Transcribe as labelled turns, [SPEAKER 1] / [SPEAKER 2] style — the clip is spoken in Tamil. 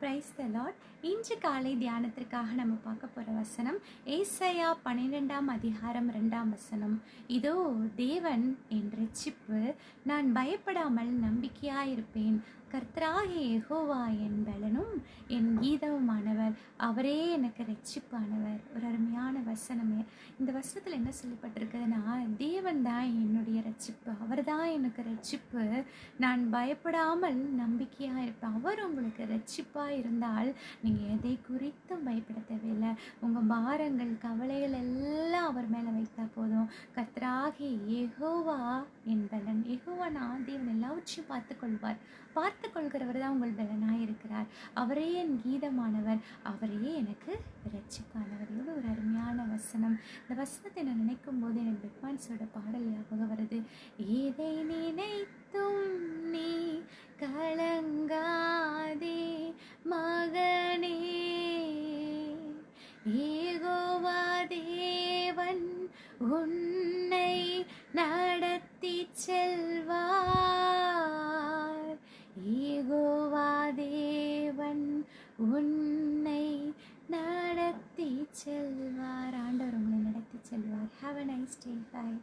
[SPEAKER 1] பிரைஸ் த லாட் இன்று காலை தியானத்திற்காக நம்ம பார்க்க போகிற வசனம் ஏசையா பன்னிரெண்டாம் அதிகாரம் ரெண்டாம் வசனம். இதோ தேவன் என் ரட்சிப்பு நான் பயப்படாமல் நம்பிக்கையாயிருப்பேன். கர்த்தராகிய யெகோவா என் பலனும் என் கீதமுமானவர் அவரே எனக்கு ரட்சிப்பானவர். ஒரு அருமையான வசனமே. இந்த வசனத்தில் என்ன சொல்லப்பட்டிருக்குதுன்னா தேவன் தான் என்னுடைய ரட்சிப்பு. அவர் தான் எனக்கு ரட்சிப்பு. நான் பயப்படாமல் நம்பிக்கையாக இருப்பேன். அவர் உங்களுக்கு ரட்சிப்பாக இருந்தால் நீங்கள் எதை குறித்தும் பயப்பட தேவையில்லை. உங்கள் பாரங்கள் கவலைகள் எல்லாம் அவர் மேலே வைத்தா போதும். கத்ராகி எகோவா என் பலன். எகோவா நான் தேவன். எல்லாவற்றையும் பார்த்து கொள்வார் பார்த்து கொள்கிறவர் தான் உங்கள் பலனாக இருக்கிறார். அவரே என் கீதமானவர் அவரே எனக்கு ரட்சிப்பானவர் எவ்வளோ ஒரு அருமையான வசனம். இந்த வசனத்தை நான் நினைக்கும் போது எனக்கு பிக்மான்ஸோட பாடல் ஞாபகம் வருது. ஏதை நினைத்தும் நீ கலங்காதே மகனே. ஏகோவா தேவன் உன்னை நடத்தி செல்வார். ஏகோவா உன்னை நடத்தி செல்வார். ஆண்டவர் உங்களை நடத்தி செல்வார். Have a nice day bye